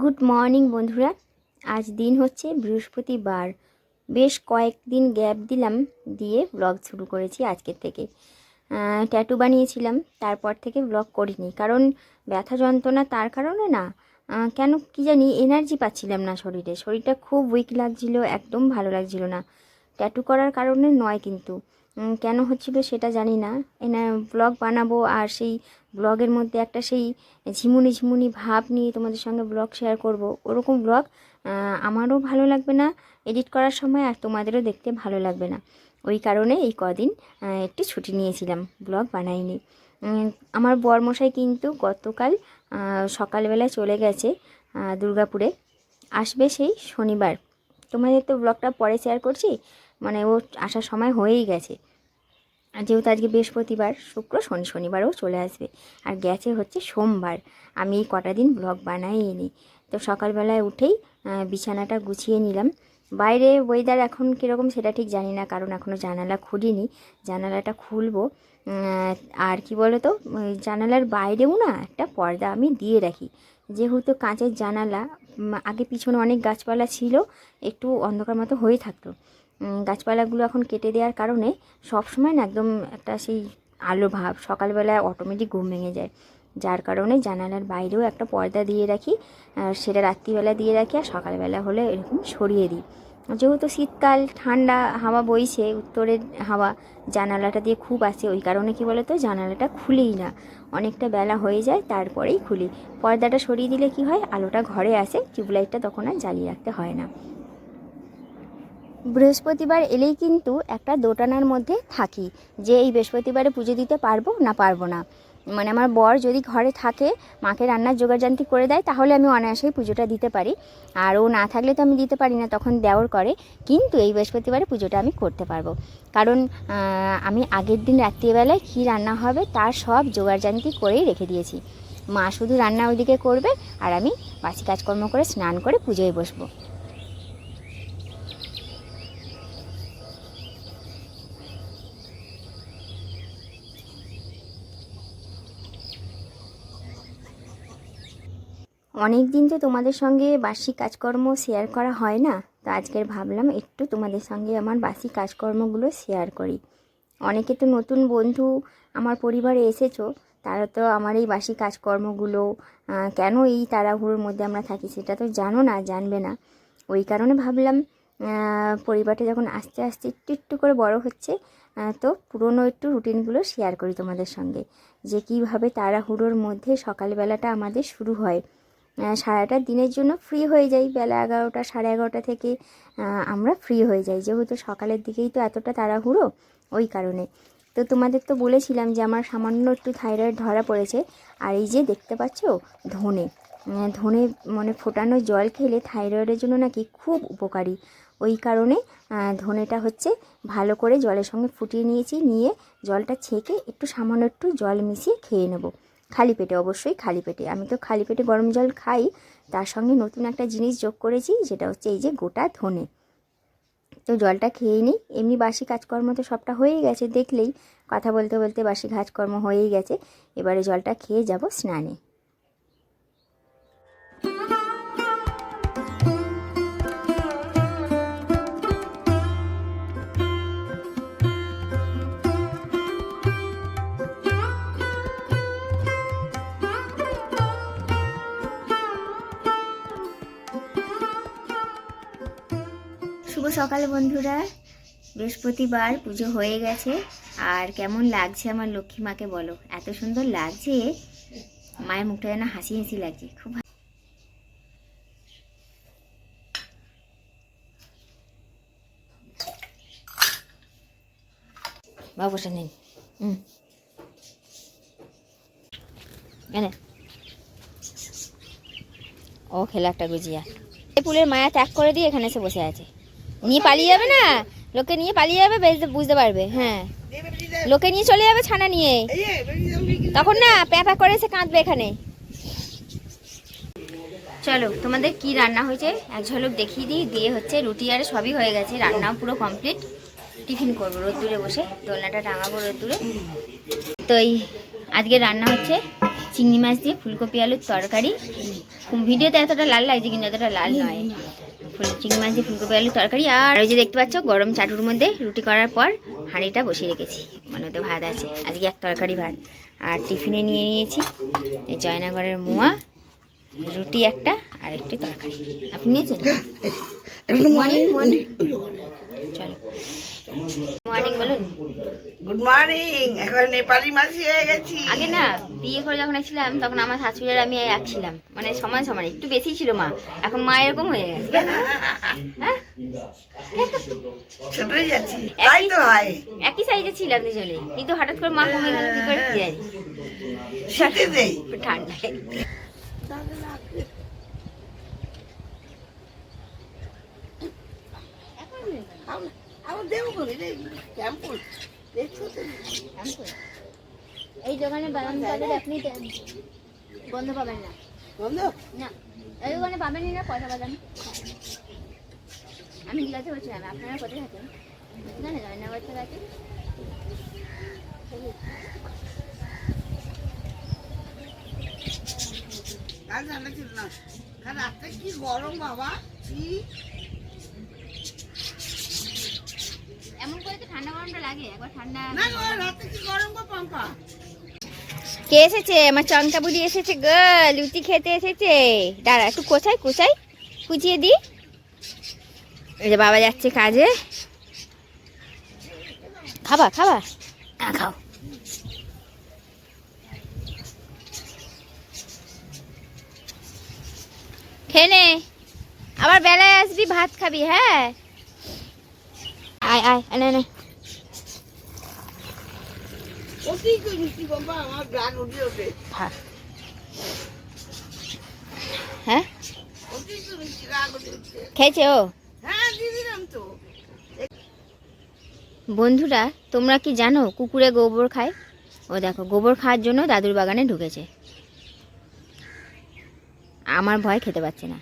Good morning বন্ধুরা। আজ দিন হচ্ছে বৃহস্পতিবার। বেশ কয়েকদিন গ্যাপ দিলাম দিয়ে ব্লগ শুরু করেছি আজকের থেকে। ট্যাটু বানিয়েছিলাম, তারপর থেকে ব্লগ করিনি। কারণ ব্যথা যন্ত্রণা তার কারণে না কেন কি জানি এনার্জি পাচ্ছিলাম না শরীরে। শরীরটা খুব উইক লাগছিল, একদম ভালো লাগছিল না। ট্যাটু করার কারণে নয় কিন্তু। কেন হচ্ছিল সেটা জানি না। এনা ব্লগ বানাবো আর সেই ব্লগের মধ্যে একটা সেই ঝিমুনি ঝিমুনি ভাব নিয়ে তোমাদের সঙ্গে ব্লগ শেয়ার করব। ওরকম ব্লগ আমারও ভালো লাগবে না এডিট করার সময় আর তোমাদেরও দেখতে ভালো লাগবে না। ওই কারণে এই কদিন একটু ছুটি নিয়েছিলাম ব্লগ বানাইনি। আমার বরমশাই কিন্তু গতকাল সকালবেলায় চলে গেছে দুর্গাপুরে। আসবে সেই শনিবার। তোমাদের তো ব্লগটা পরে শেয়ার করছি মানে ও আসার সময় হয়েই গেছে। আর যেহেতু আজকে বৃহস্পতিবার, শুক্র, শনি, শনিবারও চলে আসবে। আর গেছে হচ্ছে সোমবার। আমি এই কটা দিন ব্লগ বানাইনি। তো সকালবেলায় উঠেই বিছানাটা গুছিয়ে নিলাম। বাইরে ওয়েদার এখন কীরকম সেটা ঠিক জানি না, কারণ এখনও জানালা খুলিনি। জানালাটা খুলবো। আর কি বলো তো জানালার বাইরেও না একটা পর্দা আমি দিয়ে রাখি। যেহেতু কাঁচের জানালা আগে পিছনে অনেক গাছপালা ছিল, একটু অন্ধকার মতো হয়ে থাকতো। গাছপালাগুলো এখন কেটে দেওয়ার কারণে সব সময় না একদম একটা সেই আলো ভাব, সকালবেলা অটোমেটিক ঘুম ভেঙে যায়। যার কারণে জানালার বাইরেও একটা পর্দা দিয়ে রাখি, আর সেটা রাত্রিবেলা দিয়ে রাখি আর সকালবেলা হলে এরকম সরিয়ে দিই। যেহেতু শীতকাল, ঠান্ডা হাওয়া বইছে, উত্তরের হাওয়া জানালাটা দিয়ে খুব আসে ওই কারণে কি বলতো জানালাটা খুলেই না। অনেকটা বেলা হয়ে যায়, তারপরেই খুলি। পর্দাটা সরিয়ে দিলে কি হয়? আলোটা ঘরে আসে, টিউবলাইটটা তখন আর জ্বালিয়ে রাখতে হয় না। বৃহস্পতিবার এলেই কিন্তু একটা দোটানার মধ্যে থাকি, যে এই বৃহস্পতিবারে পুজো দিতে পারব না পারব না। মানে আমার বর যদি ঘরে থাকে, মাকে রান্নার জোগাড়জান্তি করে দেয়, তাহলে আমি অনায়াসেই পুজোটা দিতে পারি। আর ও না থাকলে তো আমি দিতে পারি না, তখন দেওর করে। কিন্তু এই বৃহস্পতিবারে পুজোটা আমি করতে পারব। কারণ আমি আগের দিন রাত্রিবেলায় কী রান্না হবে, তার সব জোগাড়জান্তি করেই রেখে দিয়েছি। মা শুধু রান্না ওইদিকে করবে, আর আমি বাসি কাজকর্ম করে স্নান করে পুজোয় বসবো। অনেক দিন তো তোমাদের সঙ্গে বাসি কাজকর্ম শেয়ার করা হয় না। তো আজকের ভাবলাম একটু তোমাদের সঙ্গে আমার বাসি কাজকর্মগুলো শেয়ার করি। অনেকে তো নতুন বন্ধু আমার পরিবারে এসেছ, তারা তো আমার এই বাসি কাজকর্মগুলো কেন এই তাড়াহুড়োর মধ্যে আমরা থাকি সেটা তো জানো না, জানবে না। ওই কারণে ভাবলাম পরিবারটা যখন আস্তে আস্তে একটু একটু করে বড় হচ্ছে তো পুরনো একটু রুটিনগুলো শেয়ার করি তোমাদের সঙ্গে। যে কীভাবে তাড়াহুড়োর মধ্যে সকালবেলাটা আমাদের শুরু হয়। সারাটা দিনের জন্য ফ্রি হয়ে যাই। বেলা এগারোটা, সাড়ে এগারোটা থেকে আমরা ফ্রি হয়ে যাই। যেহেতু সকালের দিকেই তো এতটা তাড়াহুড়ো, ওই কারণে। তো তোমাদের তো বলেছিলাম যে আমার সামান্য একটু থাইরয়েড ধরা পড়েছে। আর এই যে দেখতে পাচ্ছ, ধনে। ধনে মানে ফোটানো জল খেলে থাইরয়েডের জন্য নাকি খুব উপকারী। ওই কারণে ধনেটা হচ্ছে ভালো করে জলের সঙ্গে ফুটিয়ে নিয়েছি। নিয়ে জলটা ছেঁকে একটু সামান্য একটু জল মিশিয়ে খেয়ে নেব। খালি পেটে, অবশ্যই খালি পেটে। আমি তো খালি পেটে গরম জল খাই, তার সঙ্গে নতুন একটা জিনিস যোগ করেছি, যেটা হচ্ছে এই যে গোটা ধনে। তো জলটা খেয়ে নিই। এমনি বাসি কাজকর্ম তো সবটা হয়েই গেছে, দেখলেই। কথা বলতে বলতে বাসি কাজকর্ম হয়েই গেছে। এবারে জলটা খেয়ে যাব স্নানে। সকাল, বন্ধুরা। বৃহস্পতিবার পুজো হয়ে গেছে। আর কেমন লাগছে আমার লক্ষ্মী মাকে বলো? এত সুন্দর লাগছে। মায়ের মুখটা যেন হাসি হাসি লাগছে। খুব ভা- বাবু, বসে নেই। হুম এনে। ও খেলা একটা গুজিয়া। এই ফুলের মায়া ত্যাগ করে দিয়ে এখানে এসে বসে আছে। নিয়ে পালিয়ে যাবে না? লোকে নিয়ে পালিয়ে যাবে বুঝতে পারবে হ্যাঁ। লোকে নিয়ে চলে যাবে ছানা নিয়ে। তখন না, প্যা প্যা করে এসে কাঁদবে এখানে। চলো, তোমাদের কি রান্না হয়েছে? এক ঝলক দেখিয়ে দিই। দিয়ে হচ্ছে রুটি আর সবই হয়ে গেছে। রান্নাও পুরো কমপ্লিট টিফিন করব রোদ্দুরে বসে। দোলনাটা টাঙাবো রোদ্দুরে। তো এই আজকে রান্না হচ্ছে চিংড়ি মাছ দিয়ে ফুলকপি আলুর তরকারি। ভিডিওতে এতটা লাল লাগছে, কিন্তু এতটা লাল নয়। চিংড়ি মাছ দিয়ে ফুলকপি আলু তরকারি আর ওই যে দেখতে পাচ্ছ গরম চাটুর মধ্যে রুটি করার পর হাঁড়িটা বসিয়ে রেখেছি মানে ওতে ভাত আছে আজকে এক তরকারি ভাত আর টিফিনে নিয়ে নিয়েছি এই জয়নগরের মোয়া রুটি একটা আর একটি তরকারি আপনি নিয়েছেন চলো মর্নিং বলুন। গুড মর্নিং এখন নেপালি মাসি হয়ে গেছি। আগে না বিয়ে করে যখন ছিলাম তখন আমার শাশুড়ি আর আমি এক ছিলাম মানে সমান সমান একটু বেশি ছিল মা। এখন মা এরকম হয়ে গেছে। হ্যাঁ? ছোট যাচ্ছি। তাই তো হয়। একই সাইজে ছিলাম দুজনে কিন্তু হঠাৎ করে মা কমে গেল কি করে কি জানি। ঠান্ডায়। আমার দেবো ক্যাম্পুল দেখছ তো? এই দোকানে বাদাম বাজার আপনি বন্ধ পাবেন না। বন্ধ না এই দোকানে পাবেনই না পয়সা বাদাম আমি গিলাতে বলছিলাম আপনারা কোথায় থাকেন? এখানে জয়নগর থেকে আছে কাল ঠান্ডা ছিল না? কাল রাত্রে কি গরম বাবা? কি? করে তো ঠান্ডা গরমটা লাগে একবার ঠান্ডা না গো রাত্রে কি গরম গো পাম্পা কে এসেছে? আমার চংটা বুড়ি এসেছে গো লুচি খেতে এসেছে। দাঁড়া একটু কোথায় কোথায় কুচিয়ে দি এই যে বাবা যাচ্ছে কাজে। খাবা খাবা? হ্যাঁ খাও। খেয়ে নে আবার বেলায় আসবি ভাত খাবি হ্যাঁ? আয় আয় নে নে অতি করে মিষ্টি পাম্পা আমার গান উঠে ওঠে খা হ্যাঁ। উঠছে খেয়েছে ও? হ্যাঁ বন্ধুরা তোমরা কি জানো কুকুরে গোবর খায়? ও দেখো গোবর খাওয়ার জন্য দাদুর বাগানে ঢুকেছে। আমার ভয় খেতে পাচ্ছে না।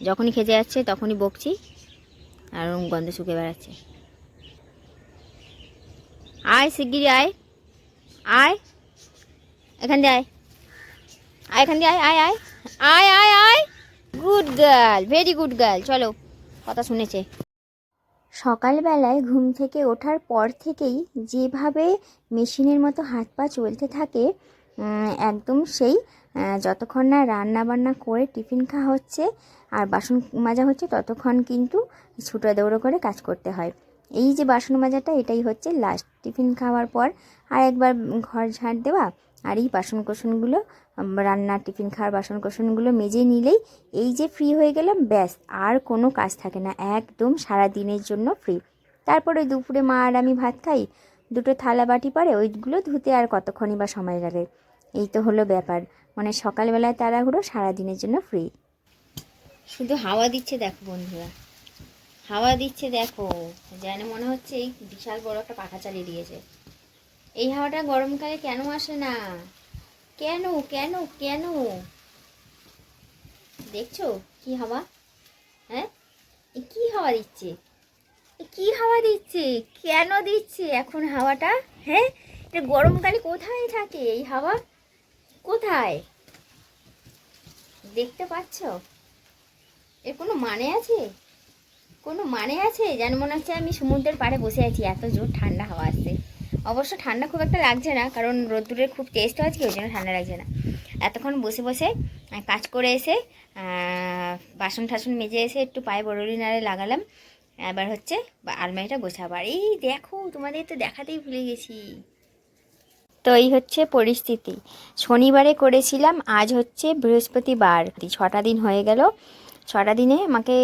যখনই খেতে যাচ্ছে তখনই বকছি আর গন্ধ শুকে বেড়াচ্ছে। আয় শিগগিরি আয়। আয়। এখান দিয়ে আয়। আয়, এখান দিয়ে আয় আয় আয়। আয় আয় আয়। Good girl very good girl চলো, কথা শুনেছে। সকালবেলায় ঘুম থেকে ওঠার পর থেকেই যেভাবে মেশিনের মতো হাত পা চলতে থাকে একদম সেই যতক্ষণ না রান্না বান্না করে টিফিন খাওয়া হচ্ছে আর বাসন মাজা হচ্ছে, ততক্ষণ কিন্তু ছুটো দৌড়ো করে কাজ করতে হয়। এই যে বাসন মাজাটা, এটাই হচ্ছে লাস্ট টিফিন খাওয়ার পর আর একবার ঘর ঝাড় দেওয়া আর এই বাসন কোসনগুলো রান্না টিফিন খাওয়ার বাসন কোসনগুলো মেজে নিলেই এই যে ফ্রি হয়ে গেলাম, ব্যাস, আর কোনো কাজ থাকে না, একদম সারা দিনের জন্য ফ্রি তারপরে দুপুরে মা আর আমি ভাত খাই, দুটো থালা বাটি পরে ওইগুলো ধুতে আর কতক্ষণই বা সময় লাগে। এই তো হলো ব্যাপার মানে সকালবেলায় তাড়াহুড়ো সারা দিনের জন্য ফ্রি শুধু হাওয়া দিচ্ছে দেখো বন্ধুরা। হাওয়া দিচ্ছে, দেখো। যেন মনে হচ্ছে এই বিশাল বড় একটা পাখা চালিয়ে দিয়েছে। এই হাওয়াটা গরমকালে কেন আসে না? কেন কেন কেন? দেখছ কি হাওয়া? হ্যাঁ? কি হাওয়া দিচ্ছে? কি হাওয়া দিচ্ছে? কেন দিচ্ছে এখন হাওয়াটা? হ্যাঁ? এটা গরমকালে কোথায় থাকে এই হাওয়া? কোথায়? দেখতে পাচ্ছ? এর কোনো মানে আছে? কোনো মানে আছে? যেন মনে হচ্ছে আমি সমুদ্রের পাড়ে বসে আছি, এত জোর ঠান্ডা হাওয়া আসছে। অবশ্য ঠান্ডা খুব একটা লাগছে না, কারণ রোদ্দুরের খুব টেস্ট আছে, ওই জন্য ঠান্ডা লাগছে না। এতক্ষণ বসে বসে কাজ করে এসে বাসন টাসন মেজে এসে একটু পায়ে বড়লি নাড়ে লাগালাম। এবার হচ্ছে আলমারিটা গোছাবার এই দেখো, তোমাদের তো দেখাতেই ভুলে গেছি। তো এই হচ্ছে পরিস্থিতি। শনিবারে করেছিলাম, আজ হচ্ছে বৃহস্পতিবার। ছটা দিন হয়ে গেল। ছটা দিনে আমাকে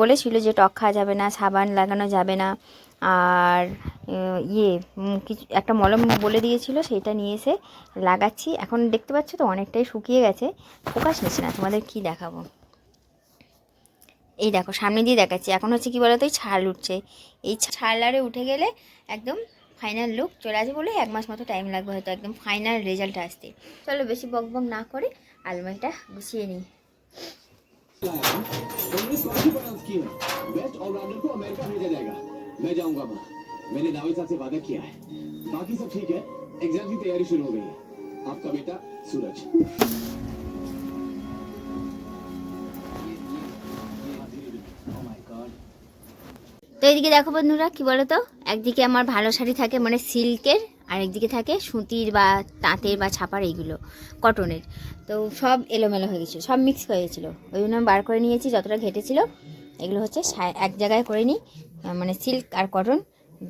বলেছিল যে টক খাওয়া যাবে না, সাবান লাগানো যাবে না। আর ইয়ে কিছু, একটা মলম বলে দিয়েছিল, সেইটা নিয়ে এসে লাগাচ্ছি। এখন দেখতে পাচ্ছ তো অনেকটাই শুকিয়ে গেছে। ফোকাস নিচ্ছে না, তোমাদের কি দেখাবো? এই দেখো, সামনে দিয়ে দেখাচ্ছি। এখন হচ্ছে কি বলতো, এই ছাল উঠছে। এই ছালারে উঠে গেলে একদম ফাইনাল লুক চলে আসবে বলে এক মাস মতো টাইম লাগবে হয়তো একদম ফাইনাল রেজাল্ট আসতে। চলো বেশি বক বক না করে আলমারিটা গুছিয়ে নিই। তো এদিকে দেখো বন্ধুরা কি বলতো? একদিকে আমার ভালো শাড়ি থাকে মানে সিল্কের আর একদিকে থাকে সুতির বা তাঁতের বা ছাপার এইগুলো, কটনের। তো সব এলোমেলো হয়ে গেছিল, সব মিক্স হয়ে গেছিল। ওই জন্য আমি বার করে নিয়েছি, যতটা ঘেটেছিল, এগুলো হচ্ছে এক জায়গায় করে নিই মানে সিল্ক আর কটন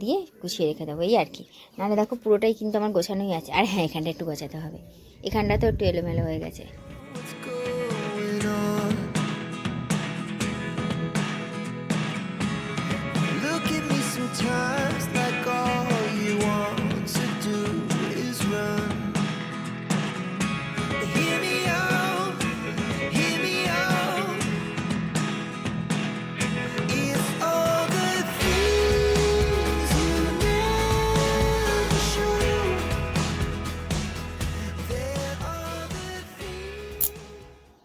দিয়ে গুছিয়ে রেখে দেবো, এই আর কি। নাহলে দেখো পুরোটাই কিন্তু আমার গোছানোই আছে। আর হ্যাঁ এখানটা একটু গোছাতে হবে। এখানটা তো একটু এলোমেলো হয়ে গেছে। Going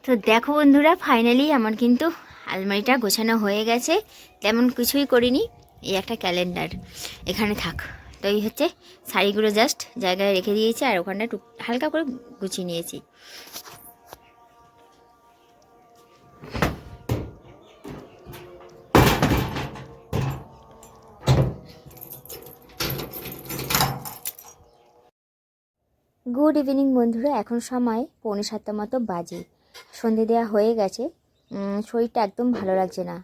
তো দেখো বন্ধুরা ফাইনালি আমার কিন্তু আলমারিটা গোছানো হয়ে গেছে। তেমন কিছুই করিনি, এই একটা ক্যালেন্ডার এখানে থাক। তো এই হচ্ছে শাড়িগুলো জাস্ট জায়গায় রেখে দিয়েছি আর ওখানটা হালকা করে গুছিয়ে নিয়েছি। গুড ইভিনিং বন্ধুরা, এখন সময় পৌনে সাতটা মতো বাজে। সন্ধে দেওয়া হয়ে গেছে। শরীরটা একদম ভালো লাগছে না।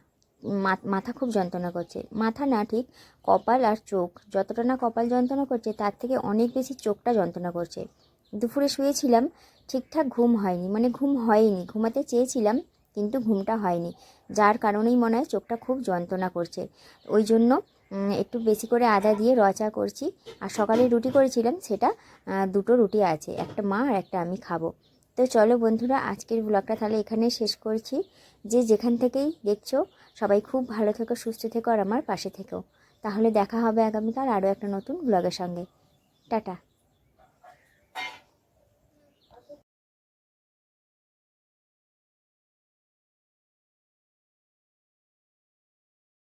মাথা খুব যন্ত্রণা করছে। মাথা না ঠিক, কপাল আর চোখ যতটা না কপাল যন্ত্রণা করছে, তার থেকে অনেক বেশি চোখটা যন্ত্রণা করছে। দুপুরে শুয়েছিলাম, ঠিকঠাক ঘুম হয়নি। মানে ঘুম হয়নি। ঘুমাতে চেয়েছিলাম, কিন্তু ঘুমটা হয়নি। যার কারণেই মনে হয় চোখটা খুব যন্ত্রণা করছে। ওই জন্য একটু বেশি করে আদা দিয়ে রচা করছি। আর সকালে রুটি করেছিলাম, সেটা দুটো রুটি আছে। একটা মা আর একটা আমি খাব। তো চলো বন্ধুরা, আজকের ব্লগটা তাহলে এখানে শেষ করছি। যে যেখান থেকেই দেখছ, সবাই খুব ভালো থেকো, সুস্থ থেকো আর আমার পাশে থেকেও তাহলে দেখা হবে আগামীকাল আরও একটা নতুন ব্লগের সঙ্গে। টাটা।